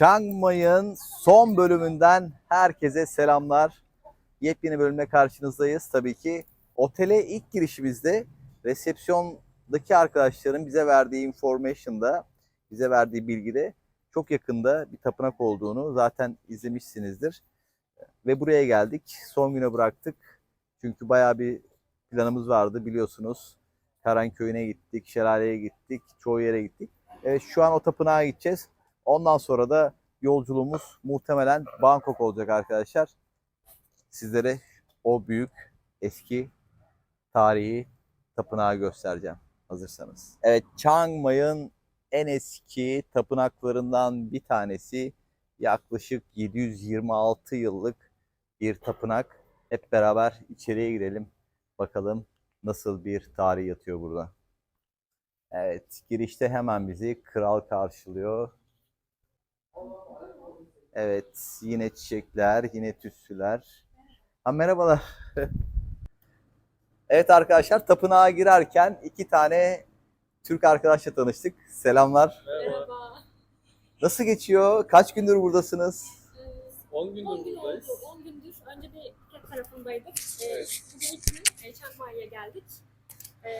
Chiang son bölümünden herkese selamlar. Yepyeni bölümle karşınızdayız tabii ki. Otele ilk girişimizde resepsiyondaki arkadaşların bize verdiği information'da, bize verdiği bilgide çok yakında bir tapınak olduğunu zaten izlemişsinizdir. Ve buraya geldik. Son güne bıraktık. Çünkü bayağı bir planımız vardı biliyorsunuz. Karan Köyü'ne gittik, Şelale'ye gittik, çoğu yere gittik. Evet, şu an o tapınağa gideceğiz. Ondan sonra da yolculuğumuz muhtemelen Bangkok olacak arkadaşlar. Sizlere o büyük eski tarihi tapınağı göstereceğim hazırsanız. Evet Chiang Mai'ın en eski tapınaklarından bir tanesi yaklaşık 726 yıllık bir tapınak. Hep beraber içeriye girelim. Bakalım nasıl bir tarih yatıyor burada. Evet, girişte hemen bizi kral karşılıyor. Evet, yine çiçekler, yine tütsüler. Ha, merhabalar. evet arkadaşlar, tapınağa girerken iki tane Türk arkadaşla tanıştık. Selamlar. Merhaba. Nasıl geçiyor? Kaç gündür buradasınız? 10 gündür 10 gün buradayız. oldu. 10 gündür. Önce bir Phuket tarafındaydık. Ee, bugün ilk gün e, Chiang Mai'ye geldik. Ee,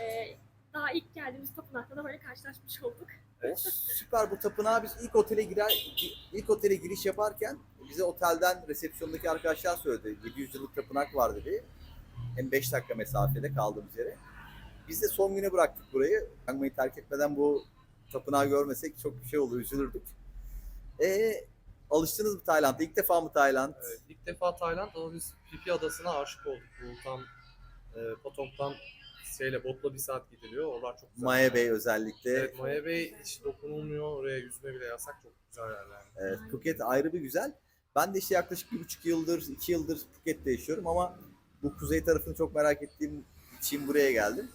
daha ilk geldiğimiz tapınakta da böyle karşılaşmış olduk. Süper bu tapınağa biz ilk otele girer ilk otele giriş yaparken bize otelden resepsiyondaki arkadaşlar söyledi. 700 yıllık tapınak var dedi. Hem 5 dakika mesafede kaldığımız yere. Biz de son güne bıraktık burayı. Chiang Mai'yi terk etmeden bu tapınağı görmesek çok bir şey olur, üzülürdük. E alıştınız mı Tayland'a? İlk defa mı Tayland? Evet, ilk defa Tayland ama biz Phi Adası'na aşık olduk. Bu tam e, Patong'dan şeyle botla bir saat gidiliyor. Oralar çok güzel. Maya Bay özellikle. Evet, Maya Bay hiç dokunulmuyor. Oraya yüzme bile yasak. Çok güzel yerler. Evet, Phuket ayrı bir güzel. Ben de işte yaklaşık bir buçuk yıldır, iki yıldır Phuket'te yaşıyorum ama bu kuzey tarafını çok merak ettiğim için buraya geldim.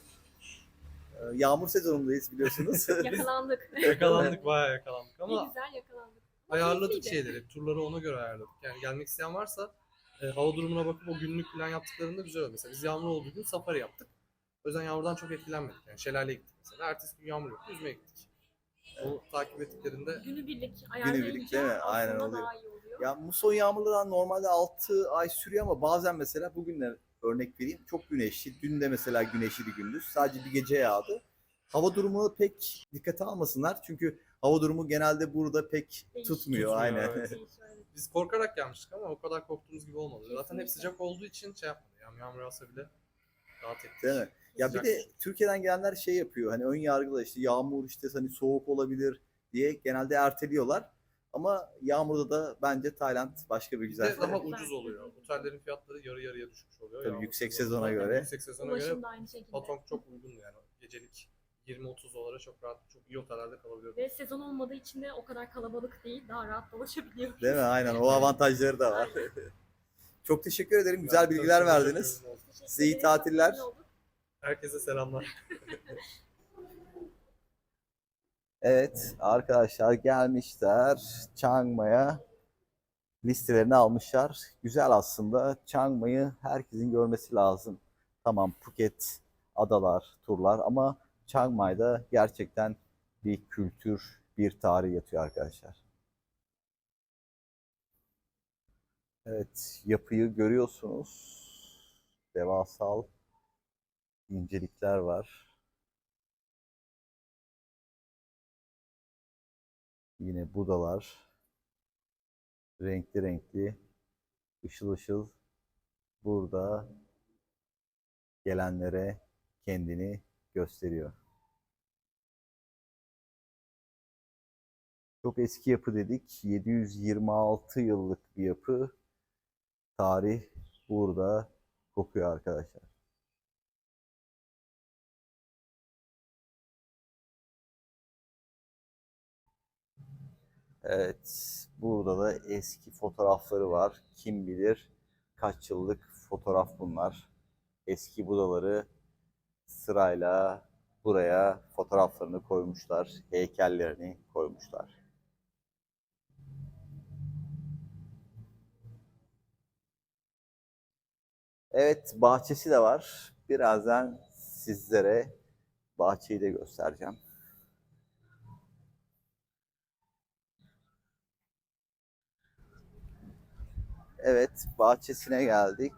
Ee, Yağmur sezonundayız biliyorsunuz. Yakalandık. Yakalandık bayağı yakalandık ne ama güzel yakalandık. ayarladık şeyleri. Turları ona göre ayarladık. Yani gelmek isteyen varsa e, hava durumuna bakıp o günlük plan yaptıklarında güzel oluyor. Mesela biz yağmur olduğu gün safari yaptık. O yüzden yağmurdan çok etkilenmedik. Yani şelaleye gittik mesela. Ertesi gün yağmur yoktu. Yüzmeye gittik. O takip ettiklerinde Günübirlik ayarlayınca Günübirlik değil mi? Aynen aslında oluyor. daha iyi oluyor. ya muson yağmurları normalde 6 ay sürüyor ama bazen mesela bugün de örnek vereyim çok güneşli. Dün de mesela güneşli gündüz. Sadece bir gece yağdı. Hava durumunu pek dikkate almasınlar. Çünkü hava durumu genelde burada pek Değişik. tutmuyor. Tutmuyor, Aynen. evet. Şey şöyle. biz korkarak gelmiştik ama o kadar korktuğumuz gibi olmadı. Zaten hep Kesinlikle. sıcak olduğu için şey yapmadı. Yani yağmur yağsa bile rahat ettik. Değil mi? Ya bir de Türkiye'den gelenler şey yapıyor. Hani ön yargılı işte yağmur işte hani soğuk olabilir diye genelde erteliyorlar. Ama yağmurda da bence Tayland başka bir güzel. Güzel. ucuz oluyor. Otellerin fiyatları yarı yarıya düşmüş oluyor. Tabii Yağmur yüksek sezona göre. Yüksek sezona göre Ulaşım da aynı şekilde. Patong çok uygun yani. Gecelik 20-30 dolara çok rahat, çok iyi otellerde kalabiliyor. Ve sezon olmadığı için de o kadar kalabalık değil. Daha rahat dolaşabiliyoruz. Değil mi? Aynen o avantajları da var. Çok teşekkür ederim. Güzel Ben bilgiler verdiniz. Size iyi tatiller. Olduk. Herkese selamlar. Evet arkadaşlar gelmişler Chiang Mai'ye listelerini almışlar. Güzel aslında. Chiang Mai'yi herkesin görmesi lazım. Tamam Phuket, adalar, turlar ama Chiang Mai'da gerçekten bir kültür, bir tarih yatıyor arkadaşlar. Evet yapıyı görüyorsunuz. Devasal incelikler var. Yine budalar. Renkli renkli. ışıl ışıl. Burada gelenlere kendini gösteriyor. Çok eski yapı dedik. 726 yıllık bir yapı. Tarih burada kokuyor arkadaşlar. Evet, burada da eski fotoğrafları var. Kim bilir kaç yıllık fotoğraf bunlar. Eski budaları sırayla buraya fotoğraflarını koymuşlar, heykellerini koymuşlar. Evet, bahçesi de var. Birazdan sizlere bahçeyi de göstereceğim. Evet, bahçesine geldik.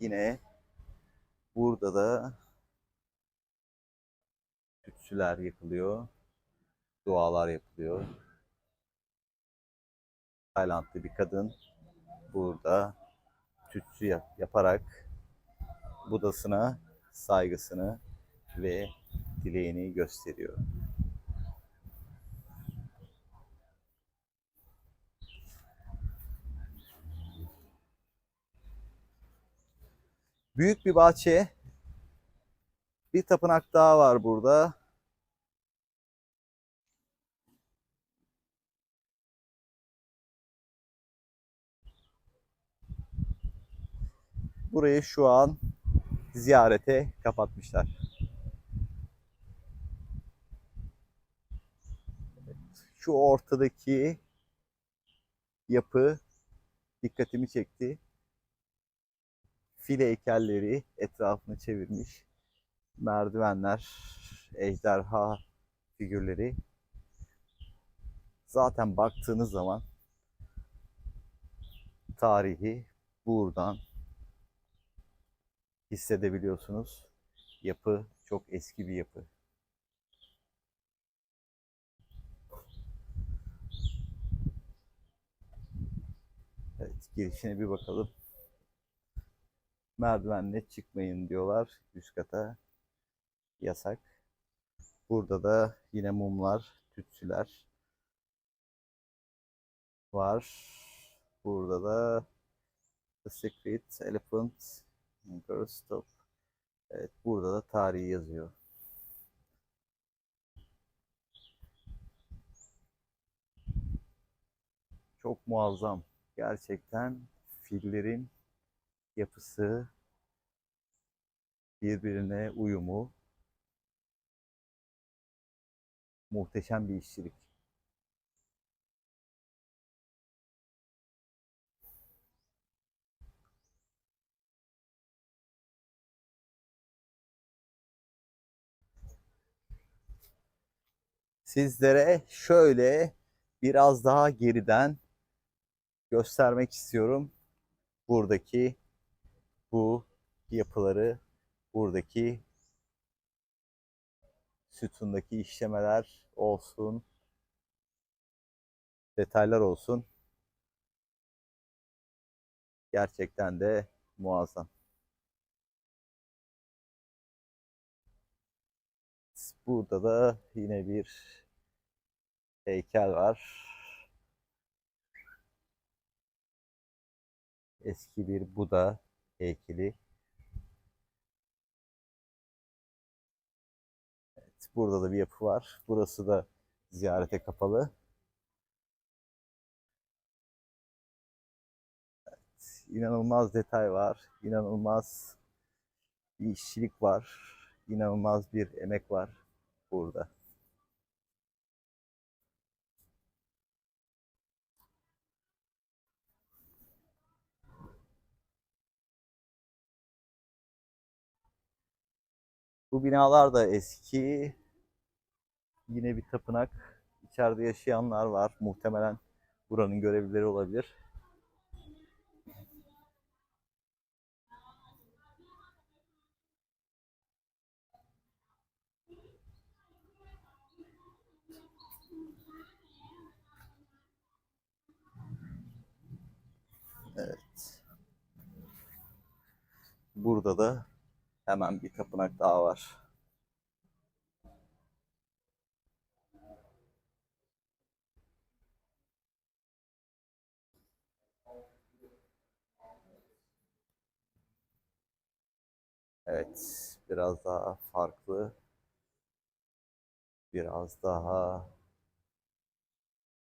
Yine burada da tütsüler yakılıyor. Dualar yapılıyor. Taylandlı bir kadın burada tütsü yap- yaparak Budasına saygısını ve dileğini gösteriyor. Büyük bir bahçe. Bir tapınak daha var burada. Burayı şu an ziyarete kapatmışlar. Şu ortadaki yapı dikkatimi çekti. Fil heykelleri etrafını çevirmiş. Merdivenler, ejderha figürleri. Zaten baktığınız zaman tarihi buradan hissedebiliyorsunuz. Yapı çok eski bir yapı. Evet, girişine bir bakalım. Merdivenle çıkmayın diyorlar üst kata. Yasak. Burada da yine mumlar, tütsüler var. Burada da The Secret Elephant Girl Stop. Evet, burada da tarihi yazıyor. Çok muazzam. Gerçekten fillerin yapısı, birbirine uyumu muhteşem bir işçilik. Sizlere şöyle biraz daha geriden göstermek istiyorum. Buradaki bu yapıları, buradaki sütundaki işlemeler olsun, detaylar olsun. Gerçekten de muazzam. Burada da yine bir heykel var. Eski bir Buda heykeli. Evet, burada da bir yapı var. Burası da ziyarete kapalı. Evet, inanılmaz detay var. İnanılmaz bir işçilik var. İnanılmaz bir emek var burada. Bu binalar da eski. Yine bir tapınak. İçeride yaşayanlar var. Muhtemelen buranın görevlileri olabilir. Evet. Burada da hemen bir tapınak daha var. Evet, biraz daha farklı. Biraz daha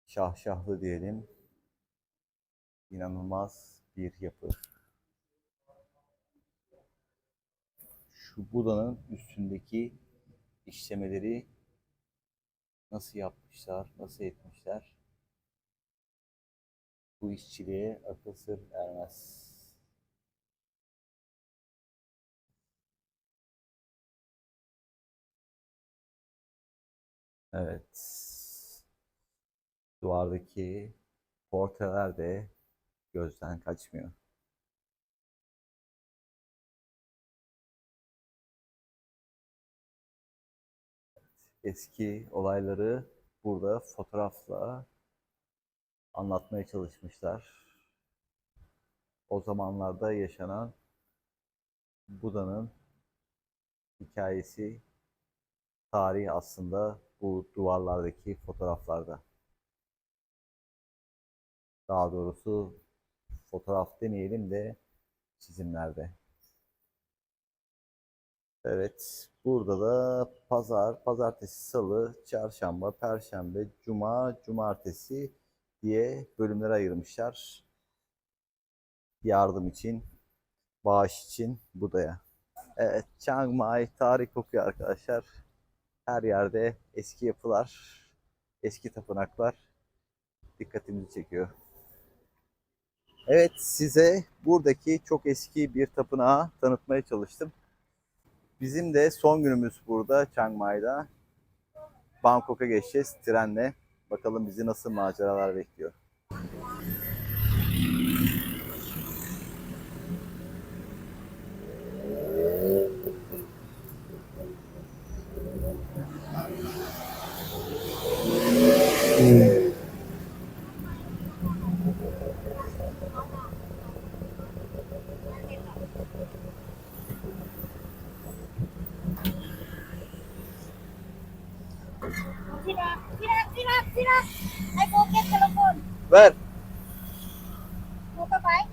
şahşahlı diyelim. İnanılmaz bir yapı. Şu Buda'nın üstündeki işlemeleri nasıl yapmışlar, nasıl etmişler? Bu işçiliğe akıl sır ermez. Evet. Duvardaki portreler de gözden kaçmıyor. Eski olayları burada fotoğrafla anlatmaya çalışmışlar. O zamanlarda yaşanan Buda'nın hikayesi, tarihi aslında bu duvarlardaki fotoğraflarda. Daha doğrusu fotoğraf demeyelim de çizimlerde. Evet, burada da pazar, pazartesi, salı, çarşamba, perşembe, cuma, cumartesi diye bölümlere ayırmışlar. Yardım için, bağış için Buda'ya. Evet, Chiang Mai tarih kokuyor arkadaşlar. Her yerde eski yapılar, eski tapınaklar dikkatimizi çekiyor. Evet, size buradaki çok eski bir tapınağı tanıtmaya çalıştım. Bizim de son günümüz burada Chiang Mai'da. Bangkok'a geçeceğiz trenle. Bakalım bizi nasıl maceralar bekliyor. I forget telepon. Ver. Baik?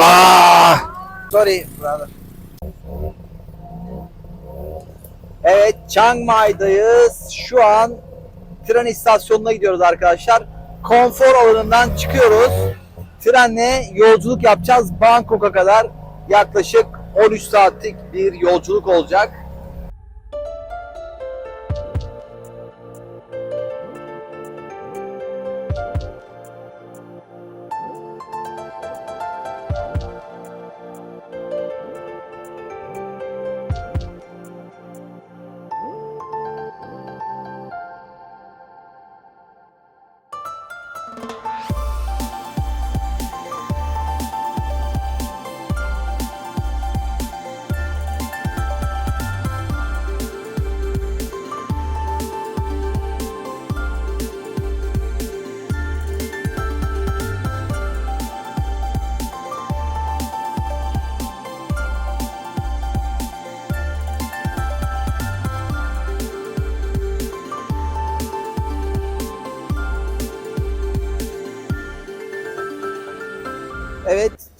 Ah! Sorry brother. Evet Chiang Mai'dayız. Şu an tren istasyonuna gidiyoruz arkadaşlar. Konfor alanından çıkıyoruz. Trenle yolculuk yapacağız Bangkok'a kadar. Yaklaşık 13 saatlik bir yolculuk olacak.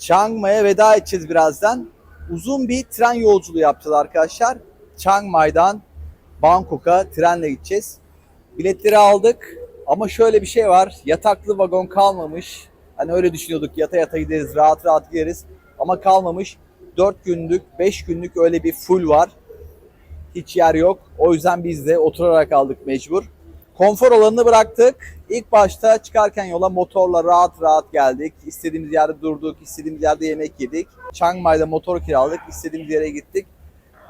Chiang veda edeceğiz birazdan. Uzun bir tren yolculuğu yapacağız arkadaşlar. Chiang Bangkok'a trenle gideceğiz. Biletleri aldık ama şöyle bir şey var. Yataklı vagon kalmamış. Hani öyle düşünüyorduk yata yata gideriz, rahat rahat gideriz. Ama kalmamış. 4 günlük, 5 günlük öyle bir full var. Hiç yer yok. O yüzden biz de oturarak aldık mecbur. Konfor alanını bıraktık. İlk başta çıkarken yola motorla rahat rahat geldik. İstediğimiz yerde durduk, istediğimiz yerde yemek yedik. Chiang Mai'de motor kiraladık, istediğimiz yere gittik.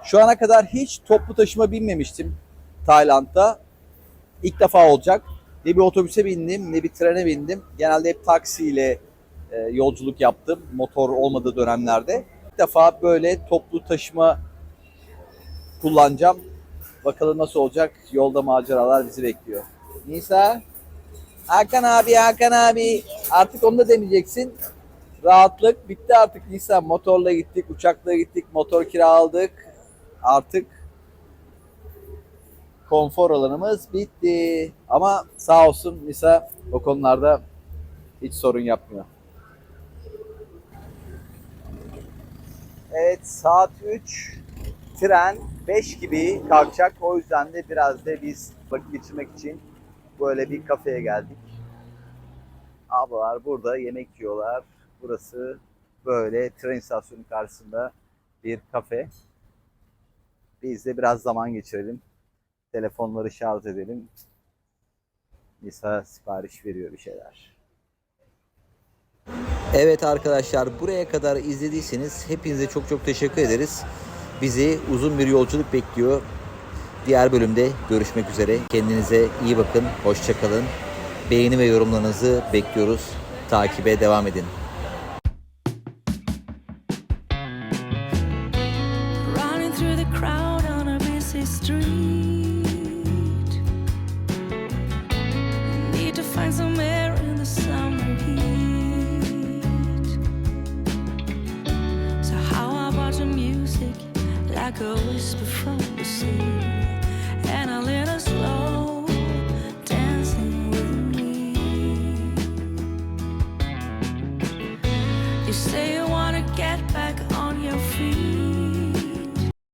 Şu ana kadar hiç toplu taşıma binmemiştim Tayland'da. İlk defa olacak. Ne bir otobüse bindim, ne bir trene bindim. Genelde hep taksiyle e, yolculuk yaptım motor olmadığı dönemlerde. İlk defa böyle toplu taşıma kullanacağım. Bakalım nasıl olacak? Yolda maceralar bizi bekliyor. Nisa, Hakan abi, Hakan abi. Artık onu da demeyeceksin. Rahatlık bitti artık Nisa. Motorla gittik, uçakla gittik, motor kiraladık. Artık konfor alanımız bitti. Ama sağ olsun Nisa o konularda hiç sorun yapmıyor. Evet saat 3 tren 5 gibi kalkacak. O yüzden de biraz da biz vakit geçirmek için böyle bir kafeye geldik. Ablalar burada yemek yiyorlar. Burası böyle tren istasyonu karşısında bir kafe. Biz de biraz zaman geçirelim. Telefonları şarj edelim. Nisa sipariş veriyor bir şeyler. Evet arkadaşlar buraya kadar izlediyseniz hepinize çok çok teşekkür ederiz. Bizi uzun bir yolculuk bekliyor. Diğer bölümde görüşmek üzere. Kendinize iyi bakın. Hoşçakalın. Beğeni ve yorumlarınızı bekliyoruz. Takibe devam edin. Running through the crowd on a busy street. like a whisper from the sea, and I lit